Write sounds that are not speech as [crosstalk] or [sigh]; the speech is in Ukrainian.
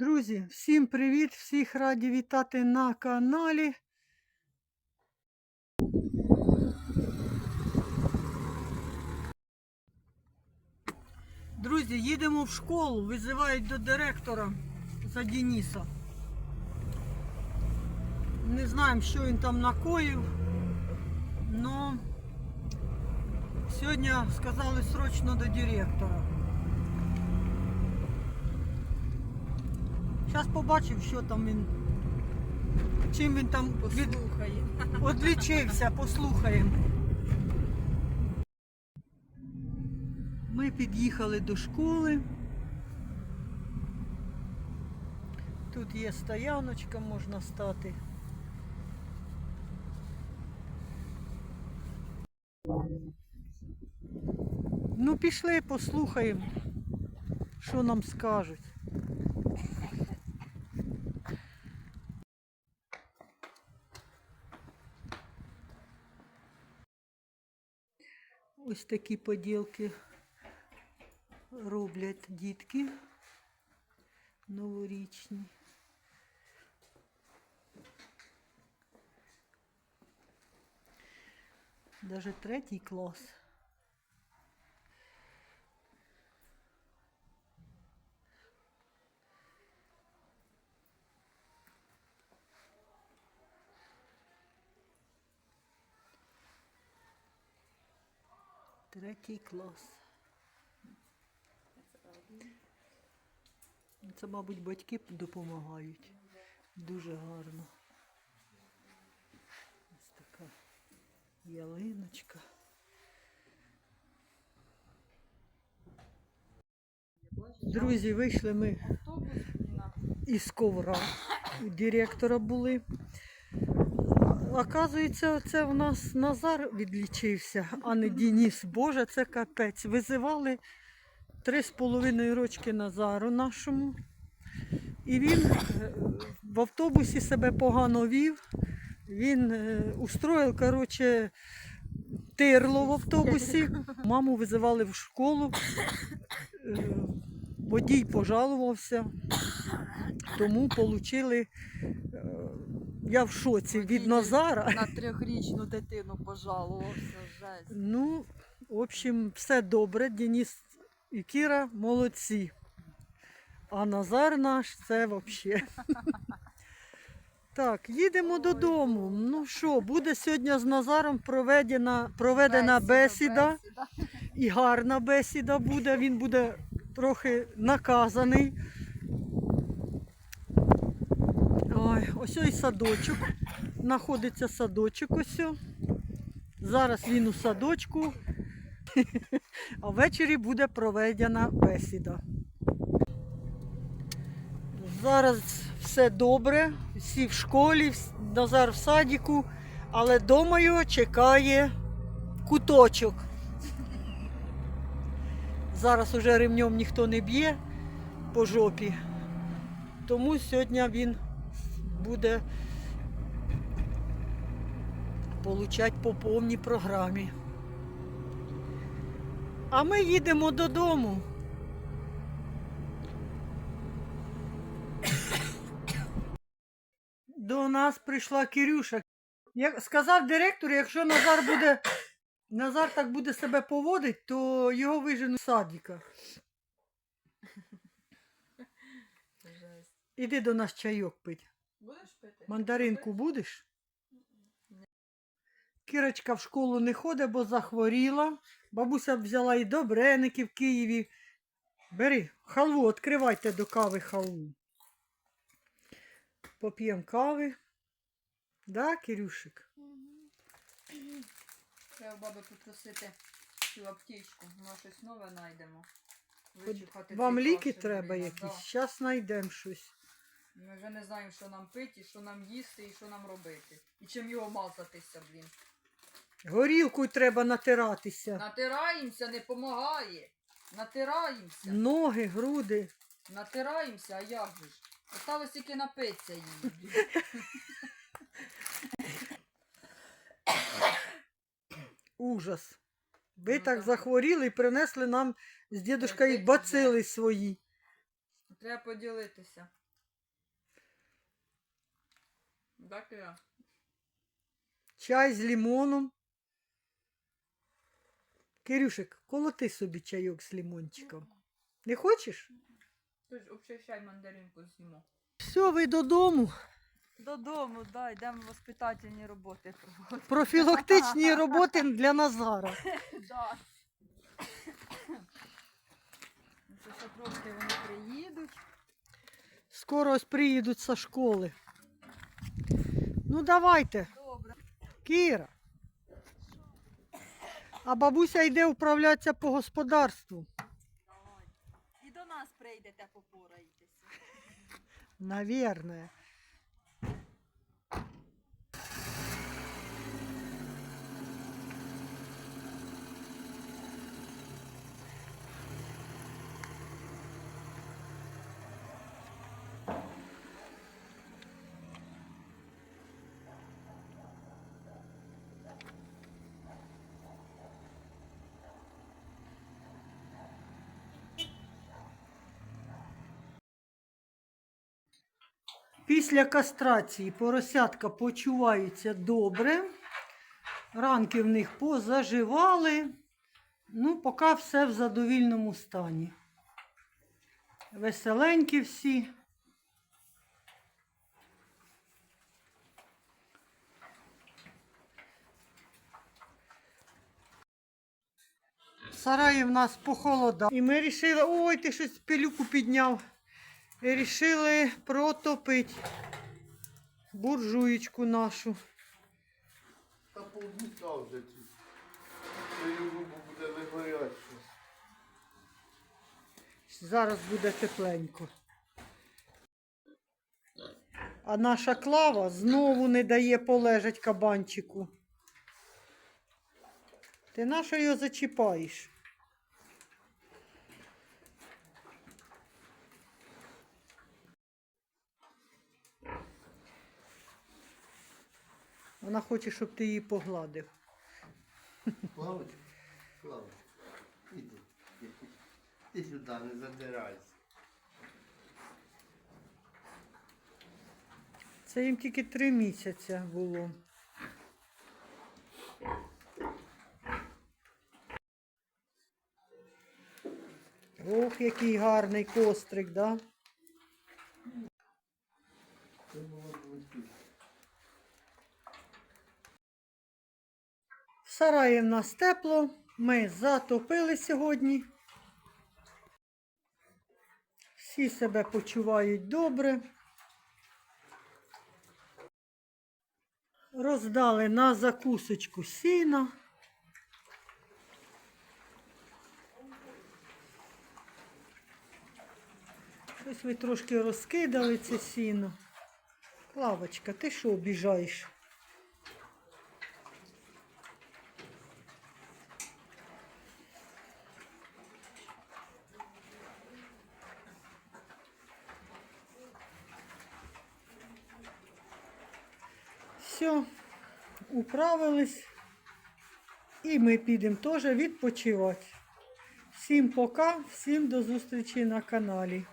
Друзі, всім привіт! Всіх раді вітати на каналі. Друзі, їдемо в школу, визивають до директора за Дениса. Не знаємо, що він там накоїв, але сьогодні сказали срочно до директора. Зараз побачив, що там він. Чим він там від... Послухає. [laughs] Одлічився, послухаємо. Ми під'їхали до школи. Тут є стояночка, можна стати. Ну, пішли, послухаємо, що нам скажуть. Ось такі поділки роблять дітки новорічні. Даже третій клас. Третій клас. Це, мабуть, батьки допомагають. Дуже гарно. Ось така ялиночка. Друзі, вийшли ми із ковра. У директора були. Оказується, це у нас Назар відлічився, а не Дініс. Боже, це капець. Визивали три з половиною рочки Назару нашому. І він е, в автобусі себе погано вів. Він е, устроїв, коротше, тирло в автобусі. Маму визивали в школу. Е, Водій пожалувався, тому отримали, я в шоці від Назара. на трьохрічну дитину пожалувався. Жесть. Ну, в общем, все добре. Денис і Кіра молодці. А Назар наш це взагалі. Так, їдемо Ой, додому. Ну що, буде сьогодні з Назаром проведена, проведена бесіда. бесіда. І гарна бесіда буде, він буде трохи наказаний. Ой, ось ось садочок. Знаходиться садочок ось. Зараз він у садочку, [laughs] а ввечері буде проведена бесіда. Зараз все добре, всі в школі, Назар в садіку, але вдома його чекає куточок. Зараз уже ремнем ніхто не б'є по жопі. Тому сьогодні він буде получати по повній програмі. А ми їдемо додому. До нас прийшла Кирюша. Я сказав директору, якщо Назар буде Назар так буде себе поводити, то його вижену з садика. Іди до нас чайок пить. Будеш пити? Мандаринку будеш? Кірочка в школу не ходить, бо захворіла. Бабуся взяла і добреники в Києві. Бери, халву, відкривайте до кави халву. Поп'ємо кави. Да, Кирюшик? Треба баби попросити цю аптечку. Може щось нове знайдемо. Вичухати Вам ліки треба якісь? Зараз знайдемо щось. Ми вже не знаємо, що нам пити, і що нам їсти, і що нам робити. І чим його мазатися, блін. Горілкою треба натиратися. Натираємося, не помагає. Натираємося. Ноги, груди. Натираємося, а як же ж? Осталось тільки напитися її. блін. Ужас. Ви Ну, так так. захворіли і принесли нам з дідушкою Ой, бацили свої. Треба поділитися. Так я. Чай з лимоном. Кирюшик, колоти собі чайок з лимончиком. Не хочеш? Тож обчищай мандаринку з'їмо. Все, ви додому. Додому, да, йдемо воспитательні роботи проводити. Профілактичні [laughs] роботи для Назара. Да. Це ще трошки вони приїдуть. Скоро ось приїдуть зі школи. Ну давайте, Добре. Кіра. А бабуся йде управлятися по господарству. І до нас прийдете, попораєтеся. Наверное. Після кастрації поросятка почуваються добре. Ранки в них позаживали. Ну, поки все в задовільному стані. Веселенькі всі. Сарай в нас похолодав. І ми вирішили, ой, ти щось пилюку підняв. Рішили протопити буржуєчку нашу. Та повністю вже губу буде вигоряти. Зараз буде тепленько. А наша клава знову не дає полежать кабанчику. Ти на що його зачіпаєш? Вона хоче, щоб ти її погладив. Славочка, Славочка, іди. Ти сюди не задирайся. Це їм тільки три місяці було. Ох, який гарний кострик, да? Це було близько. В сараї в нас тепло, ми затопили сьогодні. Всі себе почувають добре. Роздали на закусочку сіна. Щось ви трошки розкидали це сіно. Клавочка, ти що обіжаєш? Все, управились. І ми підемо теж відпочивати. Всім пока, всім до зустрічі на каналі.